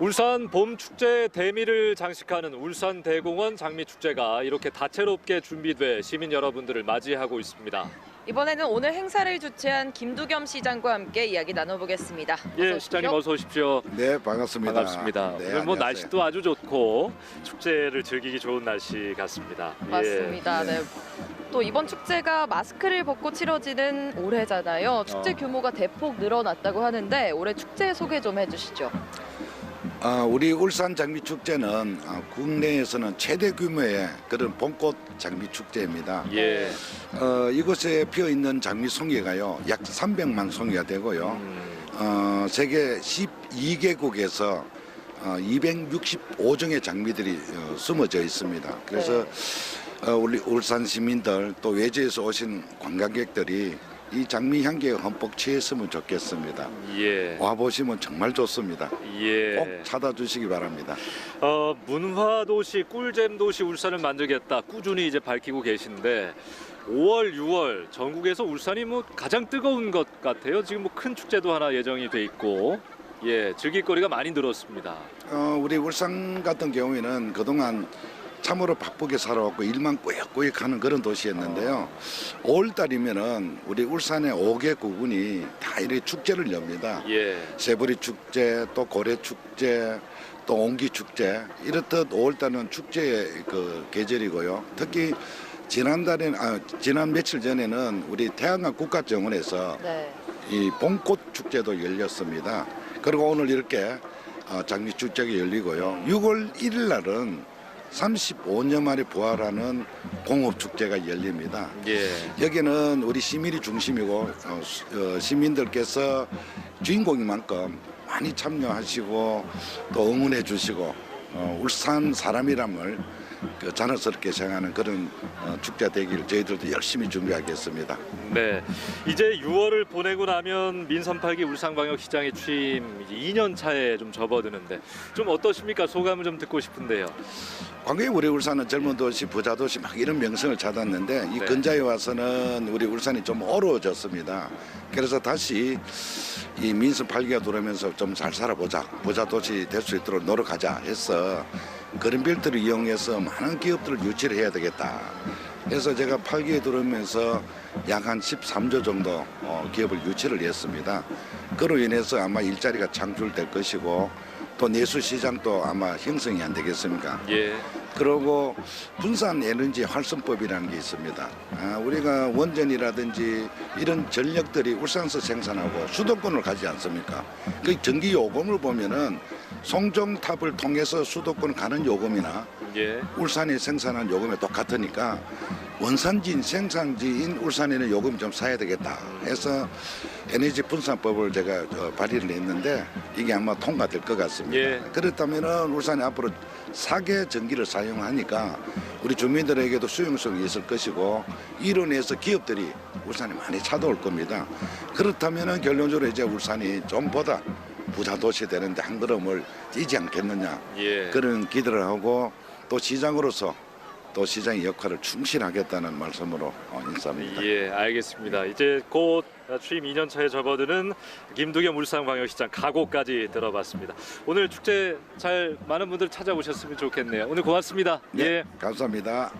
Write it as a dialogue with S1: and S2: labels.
S1: 울산 봄 축제 대미를 장식하는 울산 대공원 장미 축제가 이렇게 다채롭게 준비돼 시민 여러분들을 맞이하고 있습니다.
S2: 이번에는 오늘 행사를 주최한 김두겸 시장과 함께 이야기 나눠보겠습니다.
S1: 예,
S2: 어서 오십시오.
S1: 시장님 어서 오십시오.
S3: 네, 반갑습니다.
S1: 반갑습니다.
S3: 네,
S1: 오늘 뭐
S3: 안녕하세요.
S1: 날씨도 아주 좋고 축제를 즐기기 좋은 날씨 같습니다. 예.
S2: 맞습니다. 네. 또 이번 축제가 마스크를 벗고 치러지는 올해잖아요. 축제
S1: 어.
S2: 규모가 대폭 늘어났다고 하는데 올해 축제 소개 좀 해주시죠.
S3: 아, 우리 울산 장미 축제는 아, 국내에서는 최대 규모의 그런 봄꽃 장미 축제입니다.
S1: 예.
S3: 어, 이곳에 피어 있는 장미 송이가요, 약 300만 송이가 되고요.
S1: 음,
S3: 어, 세계 12개국에서 어, 265종의 장미들이 어, 숨어져 있습니다. 그래서 어, 우리 울산 시민들 또 외지에서 오신 관광객들이 이 장미 향기에 흠뻑 취했으면 좋겠습니다.
S1: 예.
S3: 와 보시면 정말 좋습니다.
S1: 예.
S3: 꼭 찾아주시기 바랍니다.
S1: 어, 문화 도시 꿀잼 도시 울산을 만들겠다 꾸준히 이제 밝히고 계신데 5월, 6월 전국에서 울산이 뭐 가장 뜨거운 것 같아요. 지금 뭐 큰 축제도 하나 예정이 돼 있고 예, 즐길거리가 많이 늘었습니다.
S3: 어, 우리 울산 같은 경우에는 그동안 참으로 바쁘게 살아왔고 일만 꾸역꾸역 하는 그런 도시였는데요. 5월달이면은 우리 울산의 5개 구군이 다 이렇게 축제를 엽니다.
S1: 예.
S3: 세보리 축제, 또 고래 축제, 또 옹기 축제 이렇듯 5월달은 축제의 그 계절이고요. 특히 지난달에 아, 지난 며칠 전에는 우리 태양강 국가정원에서
S2: 네.
S3: 이 봄꽃 축제도 열렸습니다. 그리고 오늘 이렇게 어, 장미 축제가 열리고요. 6월 1일 날은 35년 만에 부활하는 공업 축제가 열립니다.
S1: 예.
S3: 여기는 우리 시민이 중심이고 어, 수- 어, 시민들께서 주인공인 만큼 많이 참여하시고 또 응원해 주시고 어, 울산 사람이람을 그 자랑스럽게 생각하는 그런 어, 축제 되기를 저희들도 열심히 준비하겠습니다.
S1: 네. 이제 6월을 보내고 나면 민선 8기 울산광역시장의 취임 2년 차에 좀 접어드는데 좀 어떠십니까? 소감을 좀 듣고 싶은데요.
S3: 관광이 우리 울산은 젊은 도시, 부자 도시 막 이런 명성을 찾았는데 이
S1: 네.
S3: 근자에 와서는 우리 울산이 좀 어려워졌습니다. 그래서 다시 이 민선 8기가 들어오면서 좀 잘 살아보자, 부자 도시 될 수 있도록 노력하자 해서 빌드를 이용해서 많은 기업들을 유치를 해야 되겠다. 그래서 제가 8기에 들어오면서 약 한 13조 정도 어, 기업을 유치를 했습니다. 그로 인해서 아마 일자리가 창출될 것이고 또 내수 시장도 아마 형성이 안 되겠습니까?
S1: 예.
S3: 그리고 분산 에너지 활성법이라는 게 있습니다. 아, 우리가 원전이라든지 이런 전력들이 울산에서 생산하고 수도권을 가지 않습니까? 그 전기 요금을 보면은 송정탑을 통해서 수도권 가는 요금이나
S1: 예.
S3: 울산이 생산한 요금이 똑같으니까 원산지인 생산지인 울산에는 요금 좀 사야 되겠다 해서 에너지 분산법을 제가 어, 발의를 했는데 이게 아마 통과될 것 같습니다.
S1: 예.
S3: 그렇다면은 울산이 앞으로 사계 전기를 사용하니까 우리 주민들에게도 수용성이 있을 것이고 이로 인해서 기업들이 울산에 많이 찾아올 겁니다. 그렇다면은 결론적으로 이제 울산이 좀 보다 부자 도시 되는데 한 걸음을 뛰지 않겠느냐
S1: 예.
S3: 그런 기대를 하고 또 시장으로서 또 시장의 역할을 충실하겠다는 말씀으로 어, 인사합니다.
S1: 예, 알겠습니다. 이제 곧 취임 2년 차에 접어드는 김두겸 울산광역시장 각오까지 들어봤습니다. 오늘 축제 잘 많은 분들 찾아오셨으면 좋겠네요. 오늘 고맙습니다.
S3: 네,
S1: 예.
S3: 감사합니다.